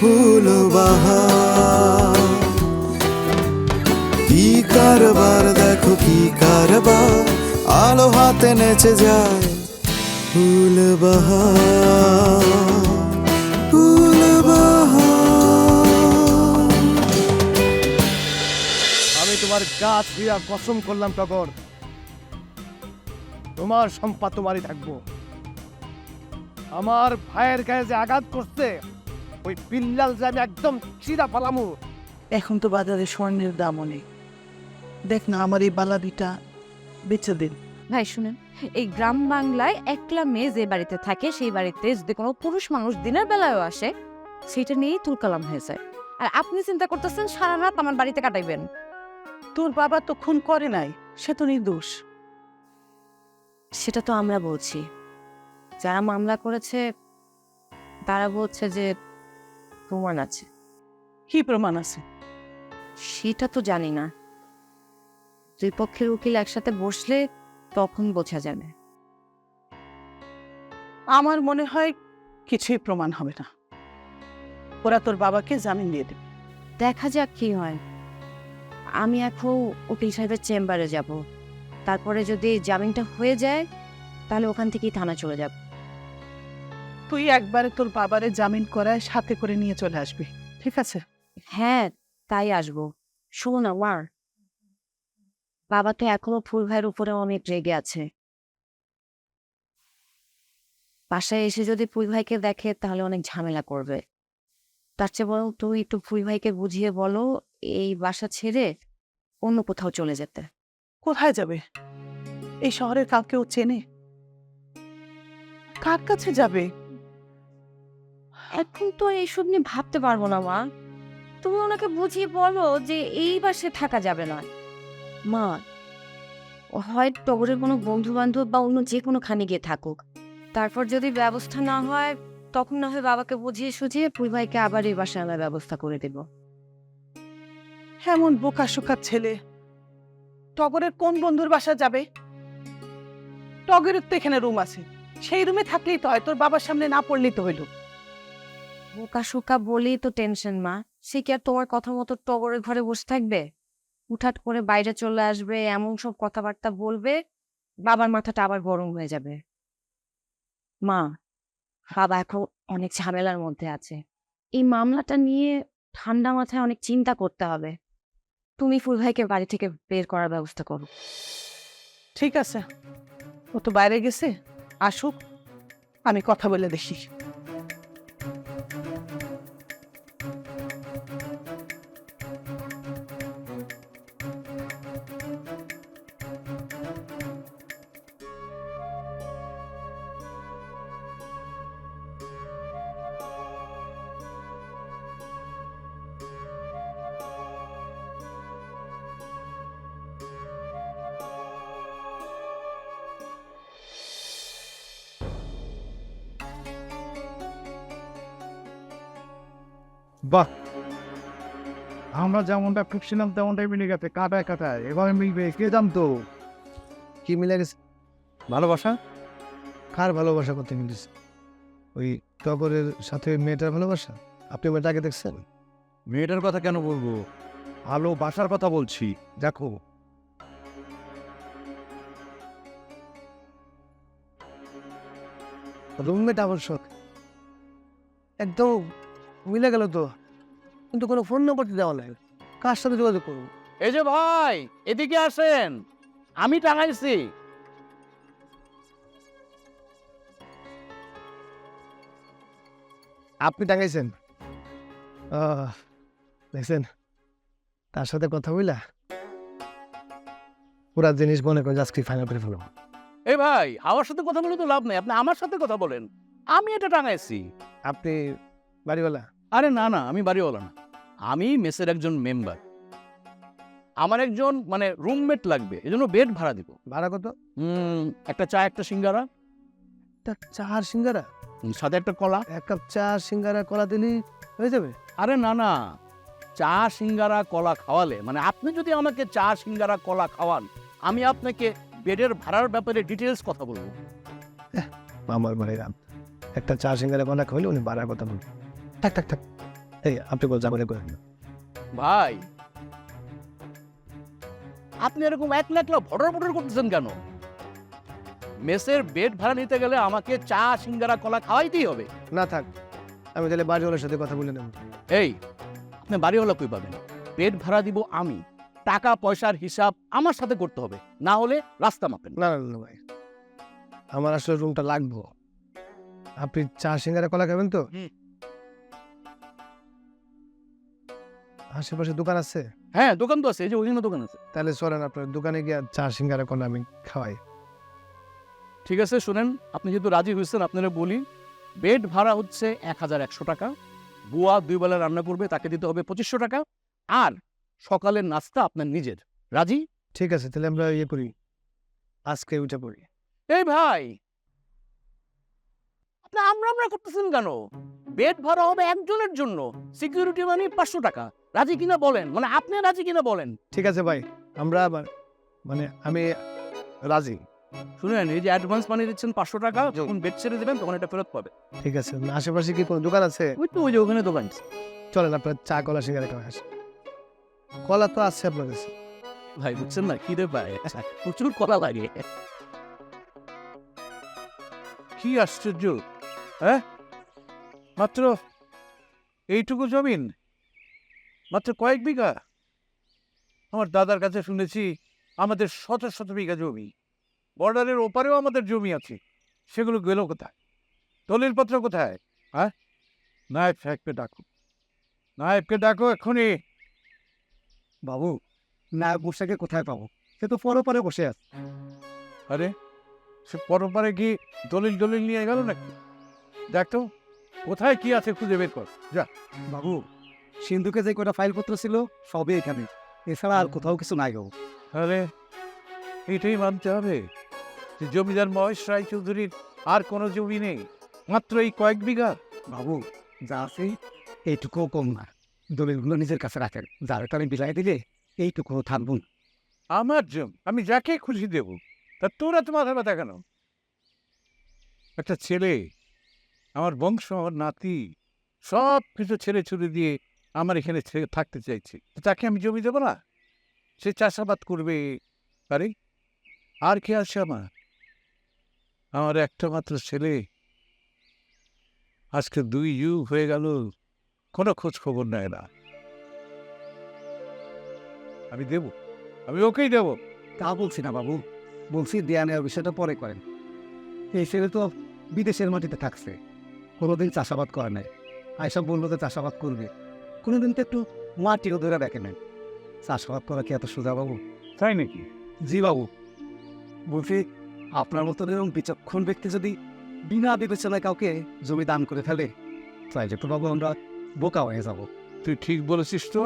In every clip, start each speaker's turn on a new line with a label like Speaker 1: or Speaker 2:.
Speaker 1: ফুল বাহার কি কারবার, দেখো কি কারবার। আলো হাতে নেচে যায় ফুল ফুল বাহার
Speaker 2: আমি তোমার গাছ দিয়া কসম করলাম টগর। তোমার সম্পা তোমারই থাকব। আমার ভাইয়ের গায়ে যে আঘাত করছে ওই বিল্লাল যে আমি একদম চিরা পালামু।
Speaker 3: এখন তো বাজারে স্বর্ণের দাম অনেক দেখ না আমার এই বালাদিটা বেচে দিন
Speaker 4: ভাই শুনেন এই গ্রাম বাংলায় একলা মেয়ে যে বাড়িতে থাকে সেই বাড়িতে যদি কোনো পুরুষ মানুষ দিনের বেলায়ও আসে সেটা নিয়েই তুলকালাম হয়ে যায়। আর আপনি চিন্তা করতেছেন সারা রাত আমার বাড়িতে কাটাইবেন।
Speaker 3: তোর বাবা তো খুন করে নাই সে তো নির্দোষ।
Speaker 4: সেটা তো আমরা বলছি। যারা মামলা করেছে তারা বলছে যে প্রমাণ আছে।
Speaker 3: কি প্রমাণ আছে?
Speaker 4: সেটা তো জানি না। দুই পক্ষের উকিল একসাথে বসলে তখন বোঝা যাবে।
Speaker 3: আমার মনে হয় কিছুই প্রমাণ হবে না। ওরা তোর বাবাকে জামিন দিয়ে দেবে।
Speaker 4: দেখা যাক কি হয়। আমি এখন উকিল সাহেবের চেম্বারে যাব। তারপরে যদি জামিনটা হয়ে যায় তাহলে ওখান থেকেই থানা চলে যাব।
Speaker 3: তুই একবারে তোর বাবারে জামিন করায় সাথে করে নিয়ে চলে আসবি ঠিক আছে?
Speaker 4: হ্যাঁ তাই আসব। শোনো না ওয়ার। বাবা তো এখনও ফুল ভাইয়ের উপরে অনেক রেগে আছে। বাসায় এসে যদি ফুল ভাইকে দেখে তাহলে অনেক ঝামেলা করবে। তার চেয়ে বরং তুই একটু ফুল ভাইকে বুঝিয়ে বলো এই বাসা ছেড়ে অন্য কোথাও চলে যেতে।
Speaker 3: কোথায় যাবে? এই শহরের কাউকে ও চেনে? কার কাছে যাবে?
Speaker 4: এখন তো আর এইসব নিয়ে ভাবতে পারব না, মা। তুমি ওনাকে বুঝিয়ে বলো যে এই বাসে থাকা যাবে না। মা, হয় টগরের কোনো বন্ধু বান্ধব বা অন্য যে কোনো খানে গিয়ে থাকুক। তারপর যদি ব্যবস্থা না হয়, তখন না হয় বাবাকে বুঝিয়ে সুঝিয়ে পুই ভাইকে আবার এই বাসায় আনার ব্যবস্থা করে দেব।
Speaker 3: এমন বোকা শোকার ছেলে। টগরের কোন বন্ধুর বাসা যাবে? টগরের তো এখানে রুম আছে। সেই রুমে থাকলেই তো হয়, তোর বাবার সামনে না পড়লেই তো হইল।
Speaker 4: বোকা শোকা বলেই তো টেনশন, মা। সে কি আর তোমার কথা মতো টগরে ঘরে বসে থাকবে? উঠাট করে বাইরে চলে আসবে, এমন সব কথাবার্তা বলবে, বাবার মাথাটা আবার গরম হয়ে যাবে। মা, বাবা এখন অনেক ঝামেলার মধ্যে আছে। এই মামলাটা নিয়ে ঠান্ডা মাথায় অনেক চিন্তা করতে হবে। তুমি ফুল ভাইকে বাড়ি থেকে বের করার ব্যবস্থা করো।
Speaker 3: ঠিক আছে। ও তো বাইরে গেছে। আসুক, আমি কথা বলে দেখি।
Speaker 2: বাহ। আমরা যেমনটা খুঁজছিলাম তেমনটাই মিলে গেছে। কাটায় কাটায়। এভাবে মিলবে। কে জানতো?
Speaker 5: কি মিলে গেছে? ভালোবাসা? কার ভালোবাসা করতে মিলেছে? ওই টগরের সাথে মেয়েটার ভালোবাসা? আপনি মেয়েটাকে দেখছেন?
Speaker 6: মেয়েটার কথা কেন বলব? ভালোবাসার কথা বলছি।
Speaker 5: দেখো। রুমমেট আবশ্যক। একদম মিলে গেল তো। কিন্তু কোনো ফোন নম্বরটি দেওয়া নাই। কার সাথে যোগাযোগ করব?
Speaker 7: এই যে ভাই এদিকে আসেন। আমি টাঙাইছি।
Speaker 5: আপনি টাঙাইছেন? দেখছেন? তার সাথে কথা বইলা পুরা জিনিস মনে করে আজকে ফাইনাল করে ফেলব।
Speaker 7: এই ভাই আমার সাথে কথা বলে তো লাভ নেই। আপনি আমার সাথে কথা বলেন। আমি এটা টাঙাইছি।
Speaker 5: আপনি বাড়িওয়ালা?
Speaker 7: আরে না না আমি বাড়িওয়ালা না। আমি মেসের একজন মেম্বার। আমার একজন মানে রুমমেট লাগবে এজন্য বেড ভাড়া দিব।
Speaker 5: ভাড়া কত?
Speaker 7: একটা চা একটা সিঙ্গারা।
Speaker 5: একটা চার সিঙ্গারা?
Speaker 7: সাথে একটা কলা।
Speaker 5: এক কাপ চা সিঙ্গারা কলা দিলেই হয়ে যাবে?
Speaker 7: আরে না না। চা সিঙ্গারা কলা খাওয়ালে মানে আপনি যদি আমাকে চা সিঙ্গারা কলা খাওয়ান আমি আপনাকে বেডের ভাড়ার ব্যাপারে ডিটেলস কথা বলব।
Speaker 5: আমার মানে রাম একটা চা সিঙ্গারা কলা খাইলে উনি ভাড়ার কথা বলবেন। থাক থাক থাক। এই আপনি বল যাবেন করেন
Speaker 7: ভাই আপনি এরকম একলা একলা ভটর ভটর করতেছেন কেন? মেসের বেড ভাড়া নিতে গেলে আমাকে চা সিঙ্গারা কলা খাওয়াইতেই হবে।
Speaker 5: না থাক আমি তাহলে বাড়িওয়ালার সাথে কথা বলে নেব।
Speaker 7: এই আপনি বাড়িওয়ালা কই পাবেন? বেড ভাড়া দিব আমি টাকা পয়সার হিসাব আমার সাথে করতে হবে না হলে রাস্তা মাপেন।
Speaker 5: না না না ভাই আমার আসলে রুমটা লাগবো। আপনি চা সিঙ্গারা কলা খাবেন তো? আশেপাশে দোকান আছে?
Speaker 7: হ্যাঁ দোকান তো আছে এই যে ওইখানে দোকান আছে।
Speaker 5: তাহলে চলেন আপনার দোকানে গিয়ে চা সিঙ্গারা কলা আমি খাওয়াই।
Speaker 7: ঠিক আছে শুনেন আপনি যেহেতু রাজি হয়েছেন আপনারা বলি বেড ভাড়া হচ্ছে এক হাজার একশো টাকা বুয়া দুই বেলা রান্না করবে তাকে দিতে হবে পঁচিশশো টাকা আর সকালের নাস্তা আপনার নিজের। রাজি?
Speaker 5: ঠিক আছে তাহলে আমরা ইয়ে করি। আজকে উঠে পড়ি।
Speaker 7: এই ভাই! আপনি আমরা আমরা করতেছেন কেন? বেড ভাড়া হবে একজনের জন্য সিকিউরিটি মানি পাঁচশো টাকা। রাজি কিনা বলেন? মানে আপনি রাজি কিনা বলেন?
Speaker 5: ঠিক আছে ভাই আমরা আবার মানে আমি রাজি।
Speaker 7: শুনেন এই যে অ্যাডভান্স মানি দিচ্ছেন পাঁচশো টাকা যখন বেড ছেড়ে দেবেন তখন এটা ফেরত পাবে।
Speaker 5: ঠিক আছে আশেপাশে কি কোনো দোকান আছে?
Speaker 7: ওই তো ওই যে ওখানে দোকান
Speaker 5: চলেন আপনার চা কলা সিঙ্গারা খাওয়া আসে। কলা তো আছে আপনার কাছে।
Speaker 7: ভাই বুঝছেন না? খিদে পায়। প্রচুর কলা লাগে।
Speaker 6: কি আশ্চর্য হ্যাঁ? মাত্র এইটুকু জমিন? মাত্র কয়েক বিঘা? আমার দাদার কাছে শুনেছি আমাদের শত শত বিঘা জমি। বর্ডারের ওপারেও আমাদের জমি আছে। সেগুলো গেল কোথায়? দলিল দলিলপত্র কোথায়? হ্যাঁ? নায়েব সাহেবকে ডাকো। নায়েবকে ডাকো এক্ষুনি।
Speaker 2: বাবু না বসাকে কোথায় পাবো? সে তো পরে বসে আছে।
Speaker 6: আরে সে পরপারে কি দলিল দলিল নিয়ে গেল নাকি? দেখ তো কোথায় কি আছে খুঁজে বের কর। যা।
Speaker 2: বাবু সিন্ধুকে যে কটা ফাইলপত্র ছিল সবই এখানে। এছাড়া আর কোথাও কিছু নাই বাবু
Speaker 6: তাহলে এটাই মানতে হবে যে জমিদার মহেশ রায় চৌধুরীর আর কোনো জমি নেই মাত্র এই কয়েক বিঘা।
Speaker 2: বাবু যা আছে এইটুকুও কম না। দলিলগুলো নিজের কাছে রাখেন। যার আমি বিলাই দিলে এইটুকুও থাকব না।
Speaker 6: আমার জমি আমি যাকে খুশি দেব তা তোরা এত মাথা ব্যথা কেন? একটা ছেলে আমার বংশ আমার নাতি সব কিছু ছেড়ে ছুড়ে দিয়ে আমার এখানে থাকতে চাইছি। তাকে আমি জমি দেবো না? সে চাষাবাদ করবে। আরে, আর কে আছে আমার? আমার একটা মাত্র ছেলে। আজকে দুই যুগ হয়ে গেল, কোনো খোঁজ খবর নেয় না। আমি দেব। আমি ওকেই দেবো।
Speaker 2: তা বলছি না বাবু। বলছি দেয়া নেওয়ার বিষয়টা পরে করেন। এই ছেলে তো বিদেশের মাটিতে থাকছে। কোনোদিন চাষাবাদ করে নাই। আইসব বলল তো চাষাবাদ করবে। কোনোদিন তো একটু মাটিও ধরে দেখে নেন চাষাবাদ করা কি এত সোজা বাবু?
Speaker 6: তাই নাকি?
Speaker 2: জি বাবু। বলছি আপনার মতন এরকম বিচক্ষণ ব্যক্তি যদি বিনা বিবেচনায় কাউকে জমি দান করে ফেলে তাই যে তো বাবু আমরা বোকা হয়ে যাব।
Speaker 6: তুই ঠিক বলেছিস তো।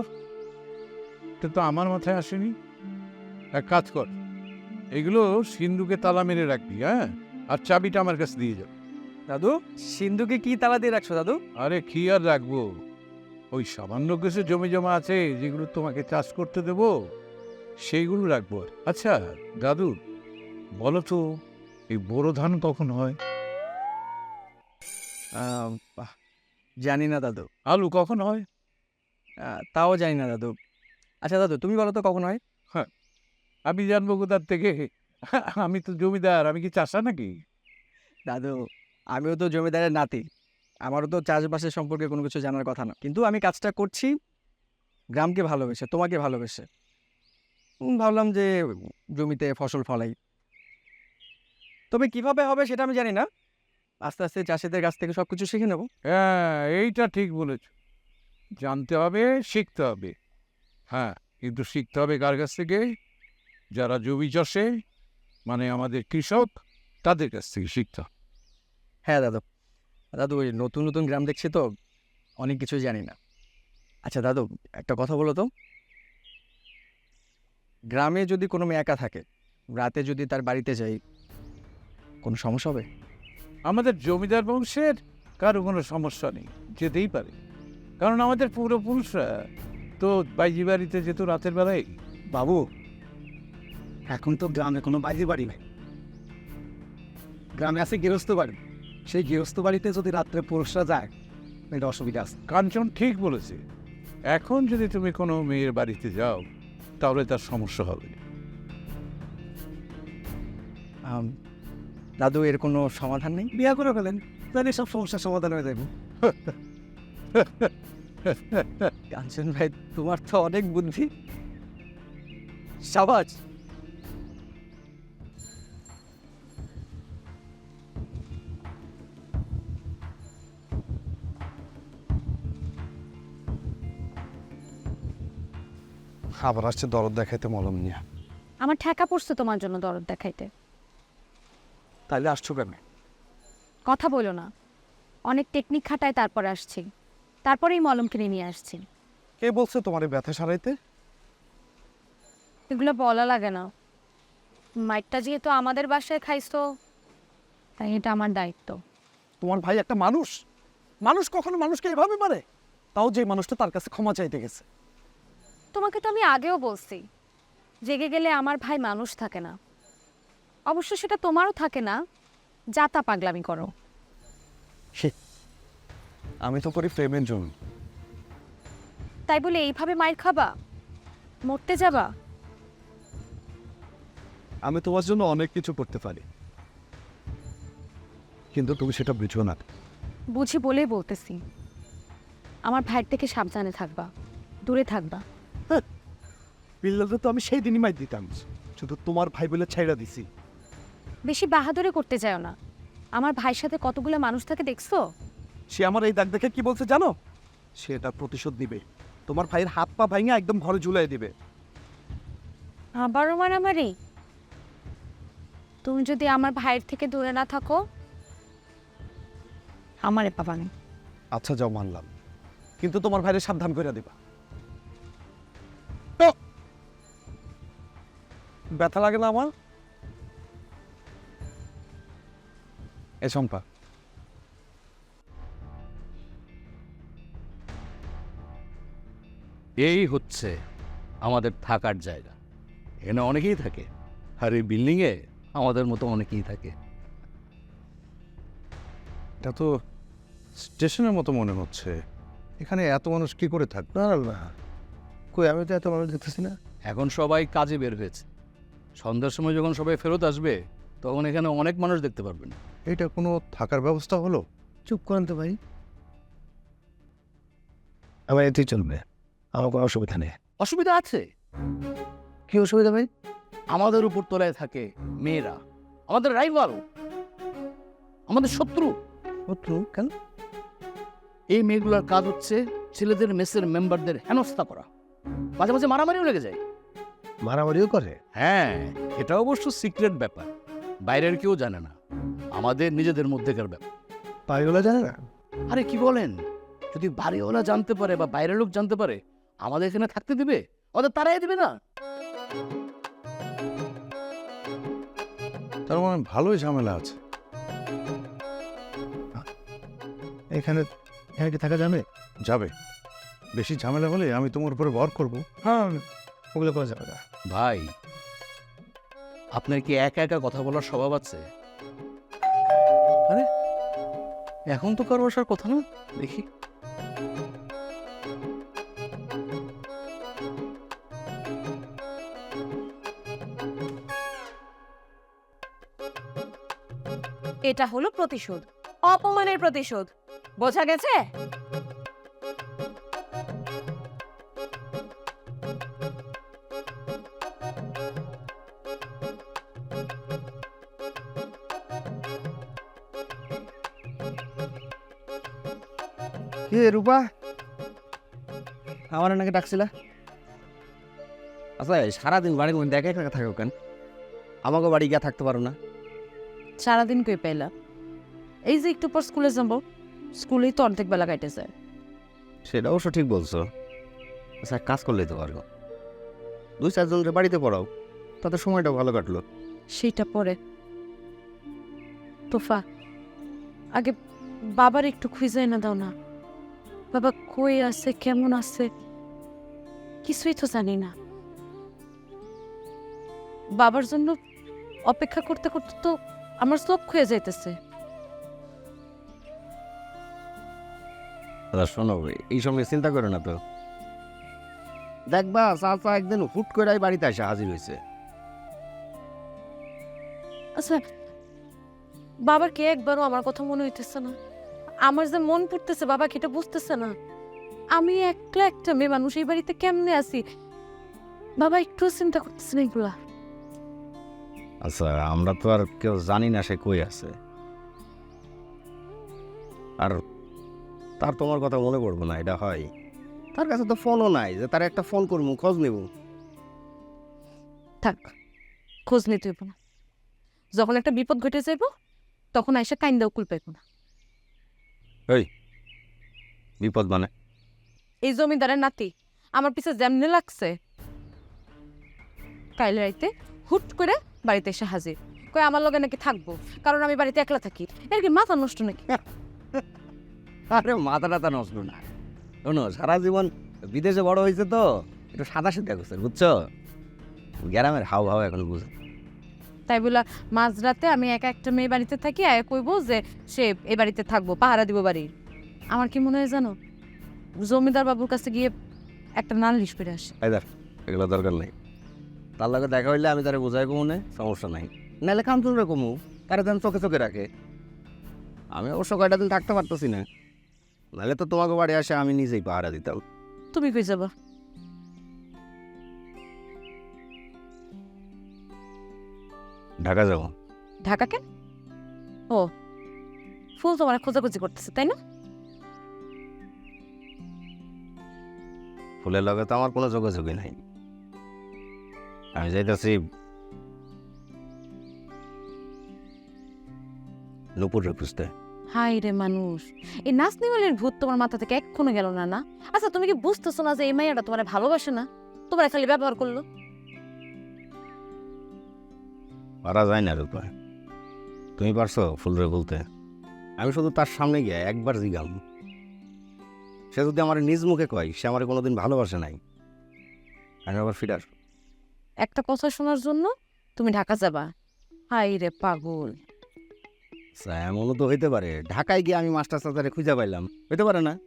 Speaker 6: তো আমার মাথায় আসেনি। এক কাজ কর এগুলো সিন্ধুকে তালা মেরে রাখবি হ্যাঁ? আর চাবিটা আমার কাছে দিয়ে যাও
Speaker 8: দাদু সিন্ধুকে কি তালা দিয়ে রাখছো দাদু?
Speaker 6: আরে কি আর রাখব? ওই সামান্য কিছু জমি জমা আছে যেগুলো তোমাকে চাষ করতে দেব সেইগুলো রাখব আচ্ছা দাদু বলো তো এই বোরো ধান কখন হয়?
Speaker 8: জানি না দাদু।
Speaker 6: আলু কখন হয়?
Speaker 8: তাও জানি না দাদু। আচ্ছা দাদু তুমি বলো তো কখন হয়? হ্যাঁ
Speaker 6: আমি জানব কোথার থেকে। আমি তো জমিদার আমি কি চাষা নাকি?
Speaker 8: দাদু আমিও তো জমিদারের নাতি। আমারও তো চাষবাসের সম্পর্কে কোনো কিছু জানার কথা না। কিন্তু আমি কাজটা করছি গ্রামকে ভালোবেসে তোমাকে ভালোবেসে। ভাবলাম যে জমিতে ফসল ফলাই। তবে কীভাবে হবে সেটা আমি জানি না। আস্তে আস্তে চাষিদের কাছ থেকে সব কিছু শিখে নেব।
Speaker 6: হ্যাঁ এইটা ঠিক বলেছ। জানতে হবে শিখতে হবে। হ্যাঁ কিন্তু শিখতে হবে কার কাছ থেকে? যারা জমি চাষে মানে আমাদের কৃষক তাদের কাছ থেকে শিখতে হবে।
Speaker 8: হ্যাঁ দাদু। দাদু ওই নতুন নতুন গ্রাম দেখছি তো অনেক কিছুই জানি না। আচ্ছা দাদু একটা কথা বলো তো। গ্রামে যদি কোনো মেয়ে একা থাকে রাতে যদি তার বাড়িতে যাই কোনো সমস্যা হবে?
Speaker 6: আমাদের জমিদার বংশের কারও কোনো সমস্যা নেই যেতেই পারে। কারণ আমাদের পূর্বপুরুষরা তো বাইজি বাড়িতে যেত রাতের বেলায়।
Speaker 2: বাবু এখন তো গ্রামে কোনো বাইরে বাড়ি নেই। গ্রামে আছে গৃহস্থ বাড়ি। সেই গৃহস্থ বাড়িতে যদি রাত্রে পুরুষরা যায় এটা অসুবিধা আছে।
Speaker 6: কাঞ্চন ঠিক বলেছে। এখন যদি তুমি কোনো মেয়ের বাড়িতে যাও তাহলে তার সমস্যা হবে।
Speaker 8: দাদু এর কোনো সমাধান নেই?
Speaker 2: বিয়া করে ফেলেন তাহলে সব সমস্যার সমাধান হয়ে যাবে।
Speaker 8: কাঞ্চন ভাই তোমার তো অনেক বুদ্ধি। সাবাজ
Speaker 1: আবার আসছে দরদ দেখাইতে মলম নিয়ে।
Speaker 9: আমার ঠেকা পড়ছে তোমার জন্য দরদ দেখাইতে।
Speaker 8: তাহলে আসছো কেন
Speaker 9: কথা বলো না। অনেক টেকনিক খাটায় তারপর আসছি। তারপরেই মলম কিনে নিয়ে আসছি।
Speaker 1: কে বলছে তোমার এই ব্যথা সারাইতে?
Speaker 9: এগুলো বলা লাগে না। মাইটটা যেহেতু আমাদের বাসায় খাইছো তাই এটা আমার দায়িত্ব।
Speaker 5: তোমার ভাই একটা মানুষ? মানুষ কখনো মানুষকে এভাবে মারে? তাও যে মানুষটা তার কাছে ক্ষমা চাইতে গেছে।
Speaker 9: তোমাকে তো আমি আগেও বলছি জেগে গেলে আমার ভাই মানুষ থাকে না। অবশ্য সেটা তোমারও থাকে না যা তা পাগলামি করো।
Speaker 1: আমি তো করি প্রেমের জন্য।
Speaker 9: তাই বলে এইভাবে মায়ের খাবা? মরতে যাবা?
Speaker 1: আমি তোমার জন্য অনেক কিছু করতে পারি। কিন্তু তুমি সেটা বুঝো না।
Speaker 9: বুঝি বলেই বলতেছি। আমার ভাইয়ের থেকে সাবধানে থাকবা দূরে থাকবা।
Speaker 5: বিল্লাতে তো আমি সেই দিনই মাই দিতাম। শুধু তোমার ভাই বলে ছাইড়া দিছি।
Speaker 9: বেশি বাহাদুরি করতে যাও না। আমার ভাইয়ের সাথে কতগুলো মানুষ থাকে দেখছ?
Speaker 5: সে আমার এই দাগ দেখে কি বলছে জানো? সে এটা প্রতিশোধ নিবে। তোমার ভাইয়ের হাত পা ভাঙে একদম ঘরে ঝুলাই দিবে।
Speaker 9: আবারও মারামারি? তুমি যদি আমার ভাইয়ের থেকে দূরে না থাকো? আমারে পাবানি
Speaker 1: আচ্ছা যাও মানলাম।
Speaker 5: কিন্তু তোমার ভাইয়ের সাবধান করে দিবা। ব্যথা লাগে না আমার?
Speaker 1: এ শম্পা।
Speaker 7: এই হচ্ছে আমাদের থাকার জায়গা। এখানে অনেকেই থাকে আর এই বিল্ডিংয়ে আমাদের মতো অনেকেই থাকে।
Speaker 1: এটা তো স্টেশনের মতো মনে হচ্ছে। এখানে এত মানুষ কি করে থাকবে?
Speaker 5: না না কই আমি তো এত মানুষ দেখতেছি না।
Speaker 7: এখন সবাই কাজে বের হয়েছে। সন্ধ্যার সময় যখন সবাই ফেরত আসবে তখন এখানে অনেক মানুষ দেখতে পারবেন।
Speaker 1: এটা কোনো থাকার ব্যবস্থা হলো?
Speaker 5: চুপ করেন তো ভাই। আমার এতেই চলবে। আমার কোনো অসুবিধা নেই।
Speaker 7: অসুবিধা আছে?
Speaker 5: কি অসুবিধা ভাই?
Speaker 7: আমাদের উপর তলায় থাকে মেয়েরা। আমাদের রাইভাল আমাদের শত্রু।
Speaker 5: শত্রু? কেন?
Speaker 7: এই মেয়েগুলোর কাজ হচ্ছে ছেলেদের মেসের মেম্বারদের হেনস্থা করা। মাঝে মাঝে মারামারিও লেগে যায়।
Speaker 5: মারামারিও করে।
Speaker 7: হ্যাঁ এটা অবশ্য সিক্রেট ব্যাপার। বাইরের কেউ জানে না। আমাদের নিজেদের মধ্যেকার ব্যাপার।
Speaker 5: পাইগুলো জানে না?
Speaker 7: আরে কি বলেন? যদি বাড়িওয়ালা জানতে পারে বা বাইরের লোক জানতে পারে আমাদের এখানে থাকতে দিবে? ওদের তারাই দিবে না।
Speaker 1: তার মানে ভালোই ঝামেলা আছে।
Speaker 5: এখানে এখানে কি থাকা যাবে?
Speaker 1: যাবে। বেশি ঝামেলা হলে আমি তোমার উপরে ভর করব।
Speaker 5: হ্যাঁ ওগুলো করা যাবে না
Speaker 7: ভাই আপনার কি একা একা কথা বলার স্বভাব আছে? আরে এখন তো কারও আসার কথা না? দেখি।
Speaker 4: এটা হলো প্রতিশোধ অপমানের প্রতিশোধ। বোঝা গেছে?
Speaker 8: কি রূপা। আমার নাকি ডাকছিলা। আচ্ছা সারাদিন বাড়ির মধ্যে একা একা থাকো কেন? আমাকে বাড়ি গিয়ে থাকতে পারো না।
Speaker 9: সারাদিন কই পেলা এই যে একটু পর স্কুলে যাব স্কুলেই তো অর্ধেক বেলা কাটে যায়
Speaker 10: সেটা অবশ্য ঠিক বলছো। আচ্ছা কাজ করলেই তো পারো। দুই চারজনকে বাড়িতে পড়াও তাতে সময়টা ভালো কাটলো।
Speaker 9: সেইটা পরে। তোফা আগে বাবার একটু খুঁজে এনে দাও না। বাবা কই আছে কেমন আছে? কিছুই তো জানি না। বাবার জন্য অপেক্ষা করতে করতে তো আমার চোখ হয়ে যাইতেছে।
Speaker 10: দাদা শোনো এই সঙ্গে চিন্তা করো না তো। দেখবা চাচা একদিন হুট করে বাড়িতে এসে হাজির হয়েছে
Speaker 9: আচ্ছা বাবার কে একবারও আমার কথা মনে হইতেছে না? আমার যে মন পড়তেছে বাবা কি এটা বুঝতেছে না? আমি একলা একটা মেয়ে মানুষ এই বাড়িতে কেমনে আছি? বাবা একটু চিন্তা করতেছে না এগুলা।
Speaker 10: আচ্ছা আমরা তো আর কেউ জানি না সে কই আছে। আর তার তোমার কথা মনে পড়ব না এটা হয়। তার কাছে তো ফোনও নাই যে তার একটা ফোন করব খোঁজ নেব।
Speaker 9: থাক খোঁজ নিতে হইব না। যখন একটা বিপদ ঘটে যাইব তখন আইসা কাইন্দাও কুল পাইব না।
Speaker 10: বিপদ মানে?
Speaker 9: এই জমিদারের নাতি আমার পিছে যেমনি লাগছে। কাইলে রাইতে হুট করে বাড়িতে এসে হাজির। কই আমার লগে নাকি থাকব কারণ আমি বাড়িতে একলা থাকি। এর কি মাথা নষ্ট নাকি?
Speaker 10: আরে মাথা টাথা নষ্ট না। শোনো সারা জীবন বিদেশে বড় হয়েছে তো একটু সাদা সিদ্ধা করছে বুঝছ? গ্রামের হাও হাও এখন বুঝে।
Speaker 9: তাই বলা মাঝরাতে আমি একা একটা মেয়ে বাড়িতে থাকি আর কইব যে সে এই বাড়িতে থাকব পাহারা দিব বাড়ির। আমার কি মনে হয় জানো? জমিদার বাবুর কাছে গিয়ে একটা নালিশ করে আসে।
Speaker 10: এগুলো দরকার নেই। তার লাগে দেখা হইলে আমি তারে বোঝাই কমু না সমস্যা নাই। নাহলে কাম তুলরে কমু তারে দেন চোখে চোখে রাখে। আমি অবশ্য কয়টা দিন থাকতে পারতেছি না। নাহলে তো তোমাকে বাড়ি আসে আমি নিজেই পাহারা দিতাম।
Speaker 9: তুমি কই যাবা?
Speaker 10: ঢাকা যাব।
Speaker 9: ঢাকা কেন? ও ফুল তোমার খোঁজাখুঁজি করতেছে তাই না?
Speaker 10: ফুলের লগে তো আমার কোনো যোগাযোগই নাই। আমি যাইতেছি নুপুরে খুঁজতে।
Speaker 9: হাই রে মানুষ এই নাচনিওয়ালের ভূত তোমার মাথা থেকে এক্ষুনি গেল না না? আচ্ছা তুমি কি বুঝতেছো না যে এই মাইয়াটা তোমার ভালোবাসে না? তোমার খালি ব্যবহার করল?
Speaker 10: পারা যায় না রূপা তুমি পারছ ফুলরে বলতে? আমি শুধু তার সামনে গিয়ে একবার জিগাম সে যদি আমার নিজ মুখে কয় সে আমার কোনোদিন ভালোবাসে নাই। আমি আবার ফিরার
Speaker 9: একটা কথা শোনার জন্য তুমি ঢাকা যাবা। হাই রে পাগল।
Speaker 10: এমনও তো হইতে পারে। ঢাকায় গিয়ে আমি মাস্টার চাচারে খুঁজে পাইলাম। হইতে পারে না?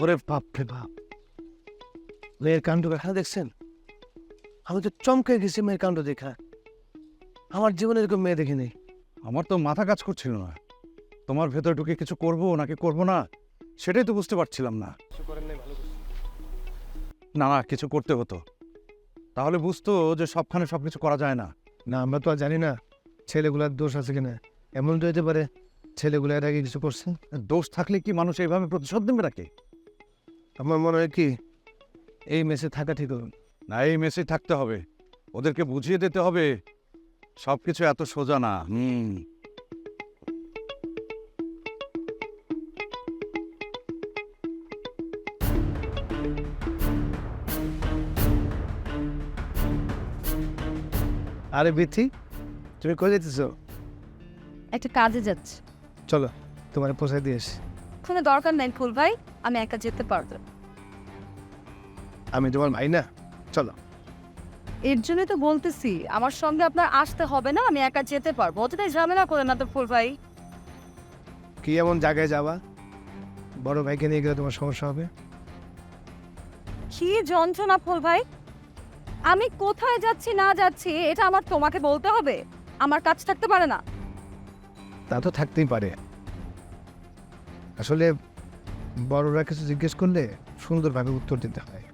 Speaker 5: ওরে বাপ রে বাপ। মেয়ের কাণ্ড দেখা দেখছেন? আমি তো চমকে গেছি মেয়ের কাণ্ড দেখা। আমার জীবনে এরকম মেয়ে দেখিনি।
Speaker 6: আমার তো মাথা কাজ করছিল না। তোমার ভেতরে ঢুকে কিছু করব নাকি করব না সেটাই তো বুঝতে পারছিলাম না। না না কিছু করতে হতো। তাহলে বুঝতো যে সবখানে সব কিছু করা যায় না।
Speaker 5: না আমরা তো আর জানি না ছেলেগুলার দোষ আছে কিনা। এমন তো হতে পারে ছেলেগুলো এর আগে কিছু করছে।
Speaker 6: দোষ থাকলে কি মানুষ এইভাবে প্রতিশোধ নেবে নাকি?
Speaker 5: আমার মনে হয় কি? এই মেসে থাকা ঠিক হবে
Speaker 6: না। এই মেসে থাকতে হবে। ওদেরকে বুঝিয়ে দিতে হবে। সব কিছু এত সোজা না হুম।
Speaker 5: আরে বিথি তুমি কোথায় যেতেছ
Speaker 11: একটা কাজে যাচ্ছে।
Speaker 5: চলো তোমার পোষায় দিয়ে আসি।
Speaker 11: কোনো দরকার নাই ফুল ভাই আমি একা যেতে পারব।
Speaker 5: আমি তোমার ভাই না? চলো।
Speaker 11: এর জন্যই তো বলতেছি আমার সঙ্গে আপনার আসতে হবে না আমি একা যেতে পারব। অতটাই ঝামেলা করে না তো ফুল ভাই।
Speaker 5: কি এমন জায়গায় যাবা? বড় ভাইকে নিয়ে গেলে তোমার সমস্যা হবে?
Speaker 11: কি যন্ত্রণা ফুল ভাই? আমি কোথায় যাচ্ছি না যাচ্ছি এটা আমার তোমাকে বলতে হবে। আমার কাজ থাকতে পারে না।
Speaker 5: তা তো থাকতেই পারে। আসলে বড়রা কিছু জিজ্ঞেস করলে সুন্দরভাবে উত্তর দিতে হয়।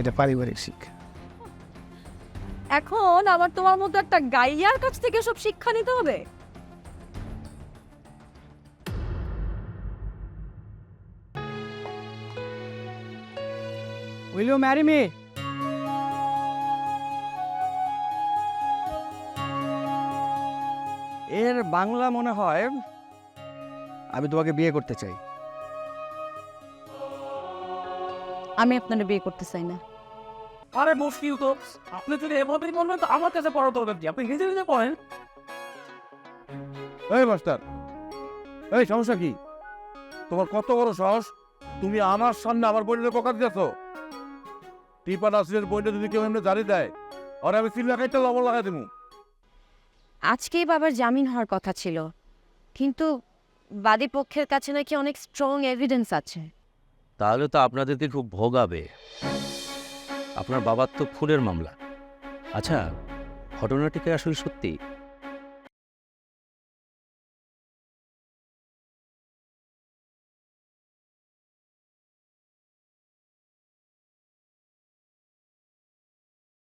Speaker 5: এটা পারিবারিক শিক্ষা
Speaker 11: এখন আমার তোমার মতো একটা গাইয়ার কাছ থেকে সব শিক্ষা নিতে হবে?
Speaker 8: Will you marry me? এর বাংলা মনে হয় আমি তোমাকে বিয়ে করতে চাই।
Speaker 9: আমি আপনারা বিয়ে করতে চাই না।
Speaker 7: আরে মুশকিল তো। আপনি যদি এভাবেই বলবেন তো আমার কাছে পড়া দরকার কি? আপনি নিজে নিজে পড়েন।
Speaker 6: এই মাস্টার এই সমস্যা কি? তোমার কত বড় সাহস? তুমি আমার সামনে আমার বোনের বকা দিতেছ। টিপা নাসিরের বইটা যদি কেউ এমনি জারি দেয় আর আমি সিল্লা খাইতে লবণ লাগাই দেবো
Speaker 4: আজকেই বাবার জামিন হওয়ার কথা ছিল। কিন্তু বাদী পক্ষের কাছে নাকি অনেক স্ট্রং এভিডেন্স আছে।
Speaker 12: তাহলে তো আপনাদেরকে খুব ভোগাবে। আপনার বাবার তো খুনের মামলা। আচ্ছা ঘটনাটিকে আসলে সত্যি?